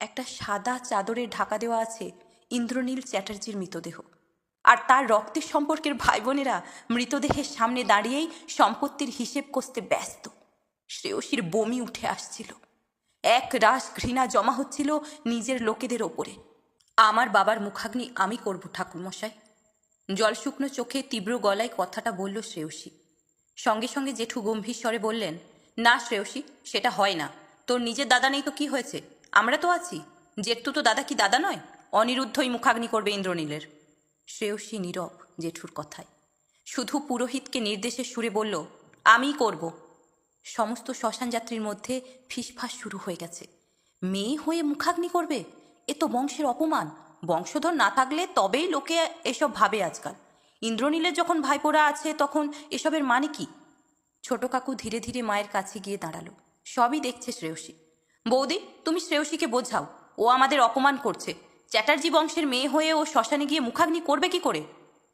একটা সাদা চাদরে ঢাকা দেওয়া আছে ইন্দ্রনীল চ্যাটার্জির মৃতদেহ। আর তার রক্তের সম্পর্কের ভাই বোনেরা মৃতদেহের সামনে দাঁড়িয়েই সম্পত্তির হিসেব কষতে ব্যস্ত। শ্রেয়সীর বমি উঠে আসছিল। এক রাস ঘৃণা জমা হচ্ছিল নিজের লোকেদের ওপরে। আমার বাবার মুখাগ্নি আমি করব, ঠাকুরমশাই। জল শুকনো চোখে তীব্র গলায় কথাটা বলল শ্রেয়সী। সঙ্গে সঙ্গে জেঠু গম্ভীর স্বরে বললেন, না শ্রেয়সী, সেটা হয় না। তোর নিজের দাদা নেই তো কি হয়েছে? আমরা তো আছি। জেঠু তো দাদা কি দাদা নয়? অনিরুদ্ধই মুখাগ্নি করবে ইন্দ্রনীলের। শ্রেয়সী নীরব জেঠুর কথায়। শুধু পুরোহিতকে নির্দেশের সুরে বলল, আমিই করব। সমস্ত শ্মশান যাত্রীর মধ্যে ফিসফাস শুরু হয়ে গেছে। মেয়ে হয়ে মুখাগ্নি করবে? এ তো বংশের অপমান। বংশধর না থাকলে তবেই লোকে এসব ভাবে আজকাল। ইন্দ্রনীলের যখন ভাইপোরা আছে, তখন এসবের মানে কি? ছোট কাকু ধীরে ধীরে মায়ের কাছে গিয়ে দাঁড়াল। সবই দেখছে শ্রেয়সী। বৌদি, তুমি শ্রেয়সীকে বোঝাও। ও আমাদের অপমান করছে। চ্যাটার্জি বংশের মেয়ে হয়ে ও শ্মশানে গিয়ে মুখাগ্নি করবে কি করে?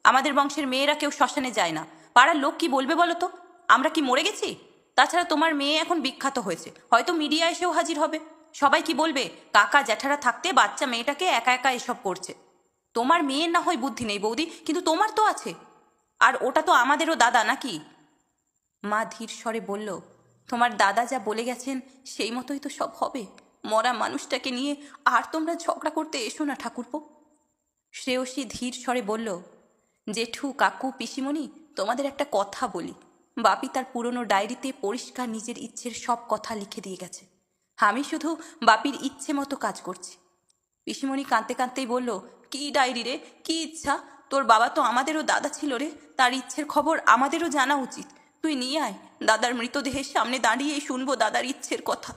আমাদের বংশের মেয়েরা কেউ শ্মশানে যায় না। পাড়ার লোক কি বলবে বলো তো? আমরা কি মরে গেছি? তাছাড়া তোমার মেয়ে এখন বিখ্যাত হয়েছে। হয়তো মিডিয়া এসেও হাজির হবে। সবাই কি বলবে, কাকা জ্যাঠারা থাকতে বাচ্চা মেয়েটাকে একা একা এসব করছে। তোমার মেয়ের না হয় বুদ্ধি নেই বৌদি, কিন্তু তোমার তো আছে। আর ওটা তো আমাদেরও দাদা নাকি? মা ধীর স্বরে বলল তোমার দাদা যা বলে গেছেন, সেই মতোই তো সব হবে। মরা মানুষটাকে নিয়ে আর তোমরা ঝগড়া করতে এসো না, ঠাকুরপো। শ্রেয়সী ধীর স্বরে বলল, জেঠু, কাকু, পিসিমণি, তোমাদের একটা কথা বলি। বাপি তার পুরনো ডায়েরিতে পরিষ্কার নিজের ইচ্ছের সব কথা লিখে দিয়ে গেছে। আমি শুধু বাপির ইচ্ছে মতো কাজ করছি। পিসিমণি কাঁদতে কাঁদতেই বলল, কি ডায়েরি রে, কি ইচ্ছা? তোর বাবা তো আমাদেরও দাদা ছিল রে। তার ইচ্ছের খবর আমাদেরও জানা উচিত। তুই নিয়ে আয়। দাদার মৃতদেহের সামনে দাঁড়িয়েই শুনব দাদার ইচ্ছের কথা।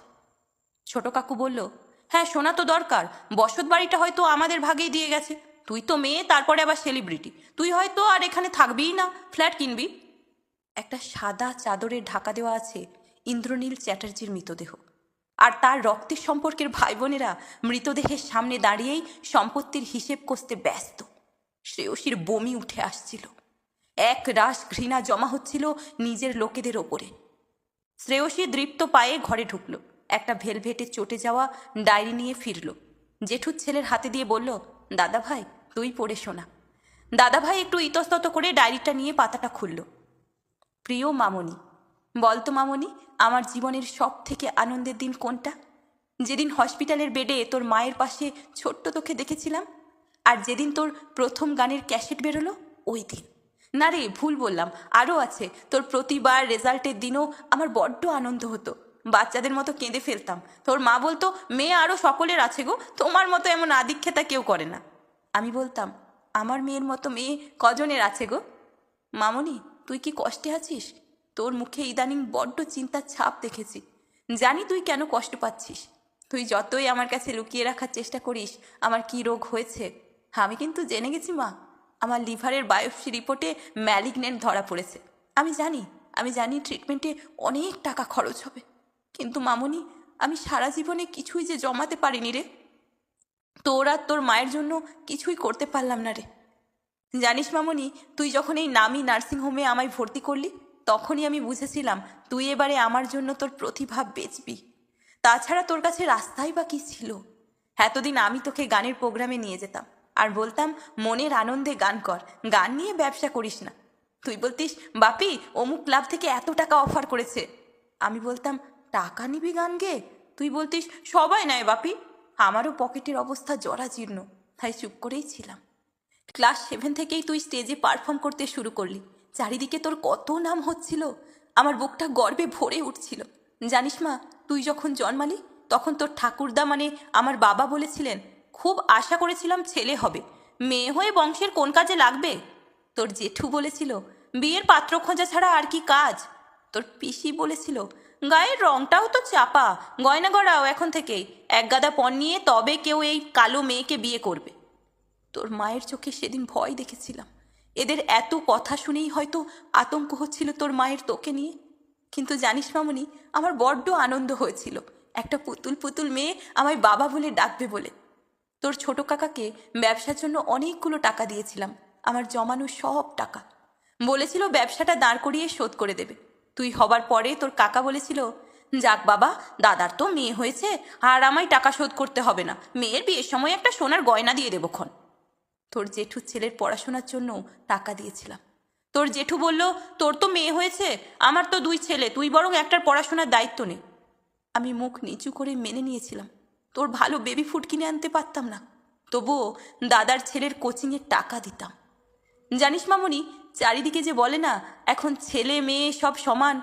ছোট কাকু বলল হ্যাঁ শোনা তো দরকার। বসত বাড়িটা হয়তো আমাদের ভাগেই দিয়ে গেছে। তুই তো মেয়ে, তারপরে আবার সেলিব্রিটি তুই হয়তো আর এখানে থাকবিই না। ফ্ল্যাট কিনবি? একটা সাদা চাদরে ঢাকা দেওয়া আছে ইন্দ্রনীল চ্যাটার্জির মৃতদেহ। আর তার রক্তের সম্পর্কের ভাই বোনেরা মৃতদেহের সামনে দাঁড়িয়েই সম্পত্তির হিসেব কষতে ব্যস্ত। শ্রেয়সীর বমি উঠে আসছিল। এক রাস ঘৃণা জমা হচ্ছিল নিজের লোকেদের ওপরে। শ্রেয়সী দৃপ্ত পায়ে ঘরে ঢুকল। একটা ভেলভেটে চটে যাওয়া ডায়েরি নিয়ে ফিরল। জেঠুর ছেলের হাতে দিয়ে বলল, দাদা ভাই, তুই পড়ে শোনা। দাদা ভাই একটু ইতস্তত করে ডায়েরিটা নিয়ে পাতাটা খুলল। প্রিয় মামনি বলতো মামনি, আমার জীবনের সব থেকে আনন্দের দিন কোনটা? যেদিন হসপিটালের বেডে তোর মায়ের পাশে ছোট্ট তোকে দেখেছিলাম, আর যেদিন তোর প্রথম গানের ক্যাসেট বেরোলো, ওই দিন। না রে, ভুল বললাম। আরও আছে। তোর প্রতিবার রেজাল্টের দিনও আমার বড্ড আনন্দ হতো। বাচ্চাদের মতো কেঁদে ফেলতাম। তোর মা বলতো, মেয়ে আরও সকলের আছে গো। তোমার মতো এমন আদিক্ষেতা কেউ করে না। আমি বলতাম, আমার মেয়ের মতো মেয়ে কজনের আছে গো? মামনি, তুই কি কষ্টে আছিস? তোর মুখে ইদানিং বড্ড চিন্তার ছাপ দেখেছি। জানি তুই কেন কষ্ট পাচ্ছিস। তুই যতই আমার কাছে লুকিয়ে রাখার চেষ্টা করিস, আমার কি রোগ হয়েছে? আমি কিন্তু জেনে গেছি, মা। আমার লিভারের বায়োপসি রিপোর্টে ম্যালিগনেন্ট ধরা পড়েছে। আমি জানি আমি জানি ট্রিটমেন্টে অনেক টাকা খরচ হবে। কিন্তু মামনি, আমি সারা জীবনে কিছুই যে জমাতে পারিনি রে। তোর আর তোর মায়ের জন্য কিছুই করতে পারলাম না রে। জানিস মামনি, তুই যখন এই নামি নার্সিংহোমে আমায় ভর্তি করলি, তখনই আমি বুঝেছিলাম তুই এবারে আমার জন্য তোর প্রতিভা বেচবি। তাছাড়া তোর কাছে রাস্তাই বা কী ছিল? এতদিন আমি তোকে গানের প্রোগ্রামে নিয়ে যেতাম। আর বলতাম, মনের আনন্দে গান কর, গান নিয়ে ব্যবসা করিস না। তুই বলতিস, বাপি, অমুক ক্লাব থেকে এত টাকা অফার করেছে। আমি বলতাম, টাকা নিবি গান গে? তুই বলতিস, সবাই নেয় বাপি। আমারও পকেটের অবস্থা জরাজীর্ণ, তাই চুপ করেই ছিলাম। ক্লাস সেভেন থেকেই তুই স্টেজে পারফর্ম করতে শুরু করলি। চারিদিকে তোর কত নাম হচ্ছিল? আমার বুকটা গর্বে ভরে উঠছিল। জানিস মা, তুই যখন জন্মালি, তখন তোর ঠাকুরদা মানে আমার বাবা বলেছিলেন খুব আশা করেছিলাম ছেলে হবে। মেয়ে হয়ে বংশের কোন কাজে লাগবে? তোর জেঠু বলেছিল, বিয়ের পাত্র খোঁজা ছাড়া আর কি কাজ? তোর পিসি বলেছিল, গায়ের রংটাও তো চাপা গয়না গড়াও এখন থেকেই এক গাদা পণ নিয়ে তবে কেউ এই কালো মেয়েকে বিয়ে করবে। তোর মায়ের চোখে সেদিন ভয় দেখেছিলাম। এদের এত কথা শুনেই হয়তো আতঙ্ক হচ্ছিল তোর মায়ের তোকে নিয়ে। কিন্তু জানিস মামনি, আমার বড্ড আনন্দ হয়েছিল। একটা পুতুল পুতুল মেয়ে আমায় বাবা বলে ডাকবে বলে। তোর ছোট কাকাকে ব্যবসার জন্য অনেকগুলো টাকা দিয়েছিলাম, আমার জমানো সব টাকা। বলেছিল ব্যবসাটা দাঁড় করিয়ে শোধ করে দেবে। তুই হবার পরে তোর কাকা বলেছিল, যাক বাবা, দাদার তো মেয়ে হয়েছে, আর আমায় টাকা শোধ করতে হবে না। মেয়ের বিয়ের সময় একটা সোনার গয়না দিয়ে দেবক্ষণ তোর জেঠুর ছেলের পড়াশোনার জন্য টাকা দিয়েছিলাম। তোর জেঠু বলল, তোর তো মেয়ে হয়েছে, আমার তো দুই ছেলে, তুই বরং একটার পড়াশোনার দায়িত্ব নে। আমি মুখ নিচু করে মেনে নিয়েছিলাম। তোর ভালো বেবি ফুড কিনে আনতে পারতাম না। তবুও দাদার ছেলের কোচিংয়ের টাকা দিতাম। জানিস মামনি, চারিদিকে যে বলে না, এখন ছেলে মেয়ে সব সমান,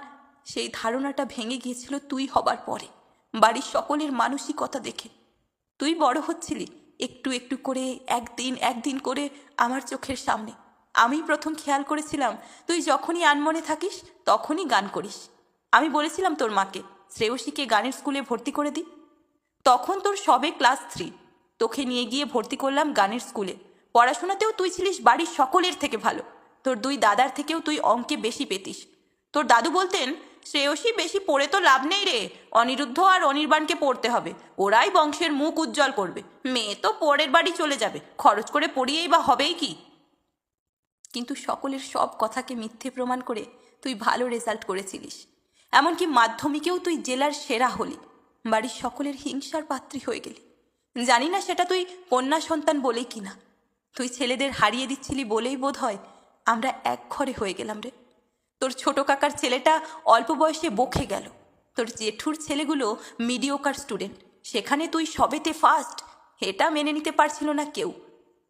সেই ধারণাটা ভেঙে গিয়েছিল তুই হবার পরে, বাড়ির সকলের মানসিকতা দেখে। তুই বড় হচ্ছিলি, একটু একটু করে, একদিন একদিন করে আমার চোখের সামনে। আমি প্রথম খেয়াল করেছিলাম, তুই যখনই আনমনে থাকিস, তখনই গান করিস। আমি বলেছিলাম তোর মাকে, শ্রেয়সীকে গানের স্কুলে ভর্তি করে দি তখন তোর সবে ক্লাস থ্রি। তোকে নিয়ে গিয়ে ভর্তি করলাম গানের স্কুলে। পড়াশোনাতেও তুই ছিলিস বাড়ির সকলের থেকে ভালো। তোর দুই দাদার থেকেও তুই অঙ্কে বেশি পেতিস। তোর দাদু বলতেন, শ্রেয়সী বেশি পড়ে তো লাভ নেই রে। অনিরুদ্ধ আর অনির্বাণকে পড়তে হবে। ওরাই বংশের মুখ উজ্জ্বল করবে। মেয়ে তো পরের বাড়ি চলে যাবে। খরচ করে পড়িয়েই বা হবেই কি? কিন্তু সকলের সব কথাকে মিথ্যে প্রমাণ করে তুই ভালো রেজাল্ট করেছিলিস। এমনকি মাধ্যমিকেও তুই জেলার সেরা হলি। বাড়ির সকলের হিংসার পাত্রী হয়ে গেলি। জানি না সেটা তুই কন্যা সন্তান বলেই কিনা। তুই ছেলেদের হারিয়ে দিচ্ছিলি বলেই বোধ হয় আমরা এক ঘরে হয়ে গেলাম রে। তোর ছোট কাকার ছেলেটা অল্প বয়সে বকে গেল। তোর জেঠুর ছেলেগুলো মিডিওকার স্টুডেন্ট সেখানে তুই সবেতে ফার্স্ট এটা মেনে নিতে পারছিল না কেউ।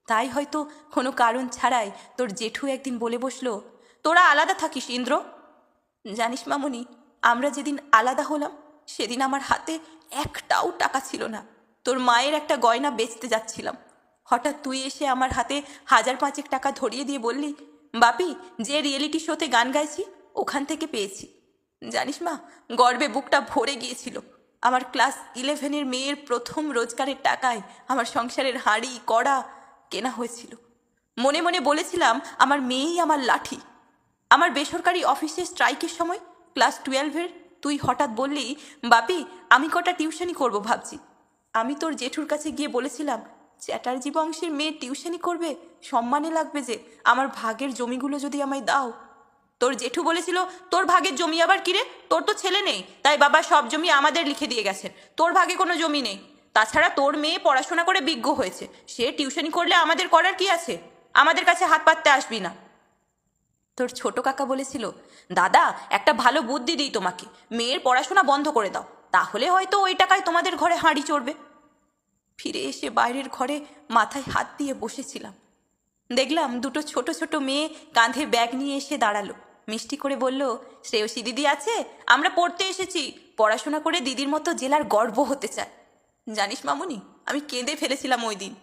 তাই হয়তো কোনো কারণ ছাড়াই তোর জেঠু একদিন বলে বসল, তোরা আলাদা থাকিস, ইন্দ্র। জানিস মামনি, আমরা যেদিন আলাদা হলাম সেদিন আমার হাতে একটাও টাকা ছিল না। তোর মায়ের একটা গয়না বেচতে যাচ্ছিলাম। হঠাৎ তুই এসে আমার হাতে হাজার পাঁচেক টাকা ধরিয়ে দিয়ে বললি, বাপি, যে রিয়েলিটি শোতে গান গাইছি, ওখান থেকে পেয়েছি। জানিস মা, গর্বে বুকটা ভরে গিয়েছিল। আমার ক্লাস ইলেভেনের মেয়ের প্রথম রোজগারের টাকায় আমার সংসারের হাঁড়ি, কড়া কেনা হয়েছিল। মনে মনে বলেছিলাম, আমার মেয়েই আমার লাঠি। আমার বেসরকারি অফিসে স্ট্রাইকের সময় ক্লাস টুয়েলভের তুই হঠাৎ বললি, বাপি, আমি কটা টিউশনি করব ভাবছি। আমি তোর জেঠুর কাছে গিয়ে বলেছিলাম, চ্যাটার্জি বংশের মেয়ে টিউশনি করবে? সম্মানে লাগবে যে, আমার ভাগের জমিগুলো যদি আমায় দাও। তোর জেঠু বলেছিল, তোর ভাগের জমি আবার কিরে? তোর তো ছেলে নেই, তাই বাবা সব জমি আমাদের লিখে দিয়ে গেছেন। তোর ভাগে কোনো জমি নেই। তাছাড়া তোর মেয়ে পড়াশোনা করে বিজ্ঞ হয়েছে। সে টিউশনি করলে আমাদের করার কি আছে? আমাদের কাছে হাত পাততে আসবি না। তোর ছোট কাকা বলেছিল, দাদা, একটা ভালো বুদ্ধি দিই তোমাকে। মেয়ের পড়াশোনা বন্ধ করে দাও। তাহলে হয়তো ওই টাকায় তোমাদের ঘরে হাঁড়ি চড়বে। ফিরে এসে বাইরের ঘরে মাথায় হাত দিয়ে বসেছিলাম। দেখলাম দুটো ছোট ছোট মেয়ে কাঁধে ব্যাগ নিয়ে এসে দাঁড়াল। মিষ্টি করে বলল, শ্রেয়সী দিদি আছে? আমরা পড়তে এসেছি। পড়াশোনা করে দিদির মতো জেলার গর্ব হতে চায়। জানিস মামুনি, আমি কেঁদে ফেলেছিলাম ওই দিন।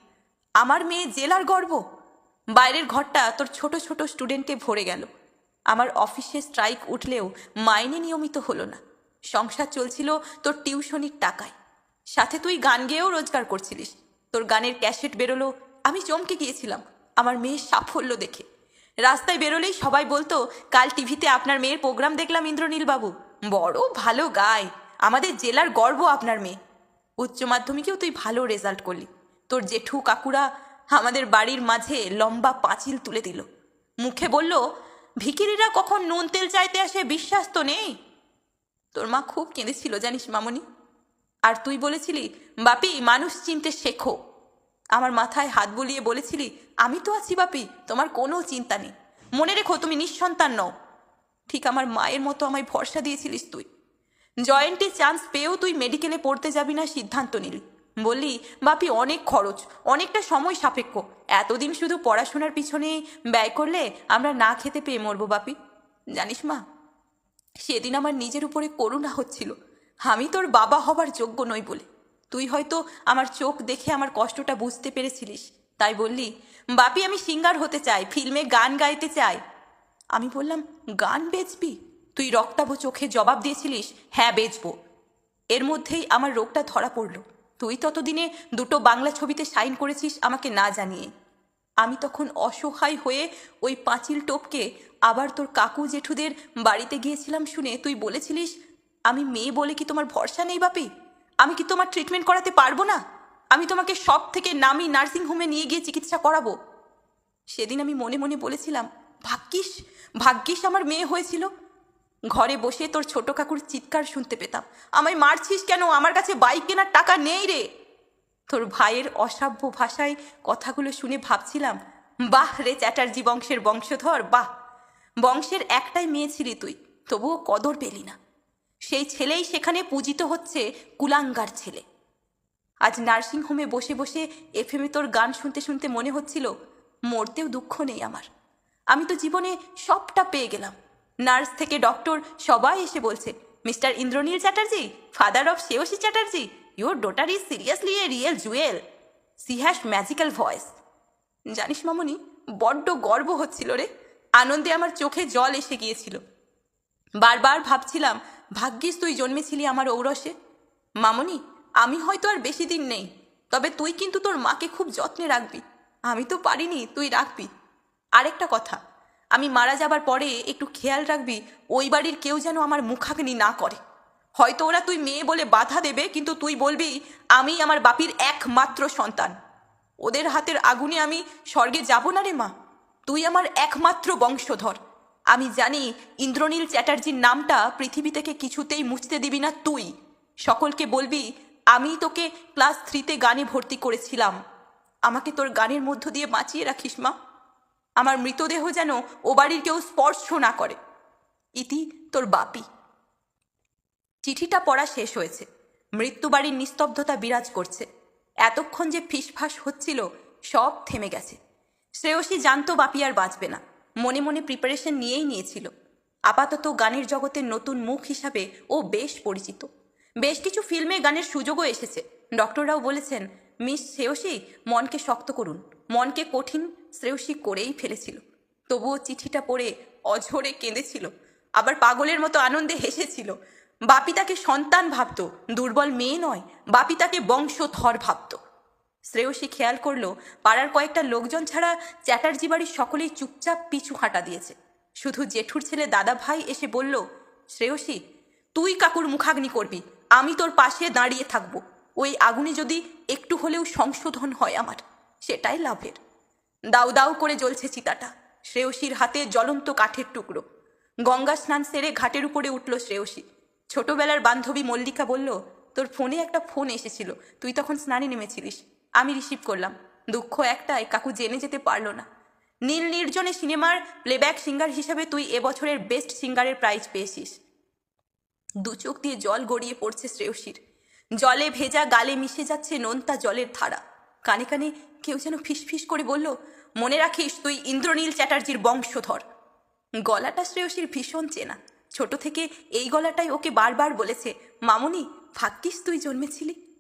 আমার মেয়ে জেলার গর্ব? বাইরের ঘরটা তোর ছোট ছোট স্টুডেন্টে ভরে গেল। আমার অফিসে স্ট্রাইক উঠলেও মাইনে নিয়মিত হলো না। সংসার চলছিল তোর টিউশনির টাকায়। সাথে তুই গান গেয়েও রোজগার করছিলিস। তোর গানের ক্যাসেট বেরোলো, আমি চমকে গিয়েছিলাম আমার মেয়ের সাফল্য দেখে। রাস্তায় বেরোলেই সবাই বলতো, কাল টিভিতে আপনার মেয়ের প্রোগ্রাম দেখলাম ইন্দ্রনীল বাবু বড় ভালো গায়। আমাদের জেলার গর্ব আপনার মেয়ে। উচ্চ মাধ্যমিকেও তুই ভালো রেজাল্ট করলি। তোর জেঠু কাকুরা আমাদের বাড়ির মাঝে লম্বা পাঁচিল তুলে দিল। মুখে বলল ভিকিরিরা কখন নুন তেল চাইতে আসে বিশ্বাস তো নেই? তোর মা খুব কেঁদেছিল জানিস মামনি। আর তুই বলেছিলি, বাপি, মানুষ চিনতে শেখো। আমার মাথায় হাত বুলিয়ে বলেছিলি, আমি তো আছি বাপি, তোমার কোনো চিন্তা নেই। মনে রেখো, তুমি নিঃসন্তান নও। ঠিক আমার মায়ের মতো আমায় ভরসা দিয়েছিলিস তুই। জয়েন্টে চান্স পেয়েও তুই মেডিকেলে পড়তে যাবি না সিদ্ধান্ত নিলি। বললি, বাপি, অনেক খরচ, অনেকটা সময় সাপেক্ষ। এতদিন শুধু পড়াশোনার পিছনে ব্যয় করলে আমরা না খেতে পেয়ে মরবো, বাপি। জানিস মা, সেদিন আমার নিজের উপরে করুণা হচ্ছিল। আমি তোর বাবা হবার যোগ্য নই বলে। তুই হয়তো আমার চোখ দেখে আমার কষ্টটা বুঝতে পেরেছিলিস। তাই বললি, বাপি, আমি সিঙ্গার হতে চাই, ফিল্মে গান গাইতে চাই। আমি বললাম, গান বেচবি? তুই রক্তাভ চোখে জবাব দিয়েছিলিস হ্যাঁ বেচবো। এর মধ্যেই আমার রোগটা ধরা পড়ল। তুই ততদিনে দুটো বাংলা ছবিতে সাইন করেছিস আমাকে না জানিয়ে। আমি তখন অসহায় হয়ে ওই পাঁচিল টোপকে আবার তোর কাকু জেঠুদের বাড়িতে গিয়েছিলাম শুনে তুই বলেছিলিস, আমি মেয়ে বলে কি তোমার ভরসা নেই বাপি? আমি কি তোমার ট্রিটমেন্ট করাতে পারব না? আমি তোমাকে সব থেকে নামি নার্সিংহোমে নিয়ে গিয়ে চিকিৎসা করাবো? সেদিন আমি মনে মনে বলেছিলাম, ভাগ্যিস ভাগ্যিস আমার মেয়ে হয়েছিল। ঘরে বসে তোর ছোট কাকুর চিৎকার শুনতে পেতাম। আমায় মারছিস কেন? আমার কাছে বাইক কেনার টাকা নেই রে। তোর ভাইয়ের অসাব্য ভাষায় কথাগুলো শুনে ভাবছিলাম, বাহ রে চ্যাটার্জি বংশের বংশধর, বাহ। বংশের একটাই মেয়ে ছিলি তুই, তবুও কদর পেলি না। সেই ছেলেই সেখানে পূজিত হচ্ছে কুলাঙ্গার ছেলে। আজ নার্সিংহোমে বসে বসে এফএমে তোর গান শুনতে শুনতে মনে হচ্ছিল, মরতেও দুঃখ নেই আমার। আমি তো জীবনে সবটা পেয়ে গেলাম। নার্স থেকে ডক্টর সবাই এসে বলছে, mister Indranil Chatterjee, father of Shreyasi Chatterjee your daughter is seriously a real jewel. She has magical voice. জানিস মামনি, বড্ড গর্ব হচ্ছিল রে। আনন্দে আমার চোখে জল এসে গিয়েছিল। বারবার ভাবছিলাম, ভাগ্যিস তুই জন্মেছিলি আমার ঔরসে। মামনি, আমি হয়তো আর বেশি দিন নেই, তবে তুই কিন্তু তোর মাকে খুব যত্নে রাখবি। আমি তো পারিনি, তুই রাখবি। আরেকটা কথা আমি মারা যাবার পরে একটু খেয়াল রাখবি, ওই বাড়ির কেউ যেন আমার মুখাগ্নি না করে। হয়তো ওরা তুই মেয়ে বলে বাধা দেবে, কিন্তু তুই বলবি, আমি আমার বাপির একমাত্র সন্তান। ওদের হাতের আগুনে আমি স্বর্গে যাব না রে মা। তুই আমার একমাত্র বংশধর। আমি জানি ইন্দ্রনীল চ্যাটার্জির নামটা পৃথিবী থেকে কিছুতেই মুছতে দিবি না তুই। সকলকে বলবি, আমি তোকে ক্লাস থ্রিতে গানে ভর্তি করেছিলাম। আমাকে তোর গানের মধ্য দিয়ে বাঁচিয়ে রাখিস মা। আমার মৃতদেহ যেন ও বাড়ির কেউ স্পর্শ না করে। ইতি তোর বাপি। চিঠিটা পড়া শেষ হয়েছে। মৃত্যুবাড়ির নিস্তব্ধতা বিরাজ করছে। এতক্ষণ যে ফিসফাস হচ্ছিল, সব থেমে গেছে। শ্রেয়সী জানতো বাপি আর বাঁচবে না। মনে মনে প্রিপারেশন নিয়েই নিয়েছিল। আপাতত গানের জগতের নতুন মুখ হিসাবে ও বেশ পরিচিত। বেশ কিছু ফিল্মে গানের সুযোগও এসেছে। ডক্টররাও বলেছেন মিস শ্রেয়সী মনকে শক্ত করুন। মনকে কঠিন শ্রেয়সী করেই ফেলেছিল। তবুও চিঠিটা পড়ে অঝরে কেঁদেছিল। আবার পাগলের মতো আনন্দে হেসেছিল। বাপি তাকে সন্তান ভাবত, দুর্বল মেয়ে নয়, বাপি তাকে বংশধর ভাবত। শ্রেয়সী খেয়াল করল, পাড়ার কয়েকটা লোকজন ছাড়া চ্যাটার্জি বাড়ির সকলেই চুপচাপ পিছু হাঁটা দিয়েছে। শুধু জেঠুর ছেলে দাদা ভাই এসে বলল, শ্রেয়সী, তুই কাকুর মুখাগ্নি করবি, আমি তোর পাশে দাঁড়িয়ে থাকব। ওই আগুনে যদি একটু হলেও সংশোধন হয় আমার, সেটাই লাভের। দাউ দাউ করে জ্বলছে চিতাটা, শ্রেয়সীর হাতে জ্বলন্ত কাঠের টুকরো। গঙ্গা স্নান সেরে ঘাটের উপরে উঠল শ্রেয়সী। ছোটবেলার বান্ধবী মল্লিকা বলল, তোর ফোনে একটা ফোন এসেছিল, তুই তখন স্নানে নেমেছিলিস। আমি রিসিভ করলাম। দুঃখ একটাই, কাকু জেনে যেতে পারল না। নীল নির্জনে সিনেমার প্লেব্যাক সিঙ্গার হিসাবে তুই এবছরের বেস্ট সিঙ্গারের প্রাইজ পেয়েছিস। দু চোখ দিয়ে জল গড়িয়ে পড়ছে শ্রেয়সীর। জলে ভেজা গালে মিশে যাচ্ছে নোনতা জলের ধারা। কানে কানে কেউ যেন ফিসফিস করে বলল, মনে রাখিস তুই ইন্দ্রনীল চ্যাটার্জির বংশধর। গলাটা শ্রেয়সীর ভীষণ চেনা। ছোট থেকে এই গলাটাই ওকে বারবার বলেছে, মামনি, ভাগ্যিস তুই জন্মেছিলি।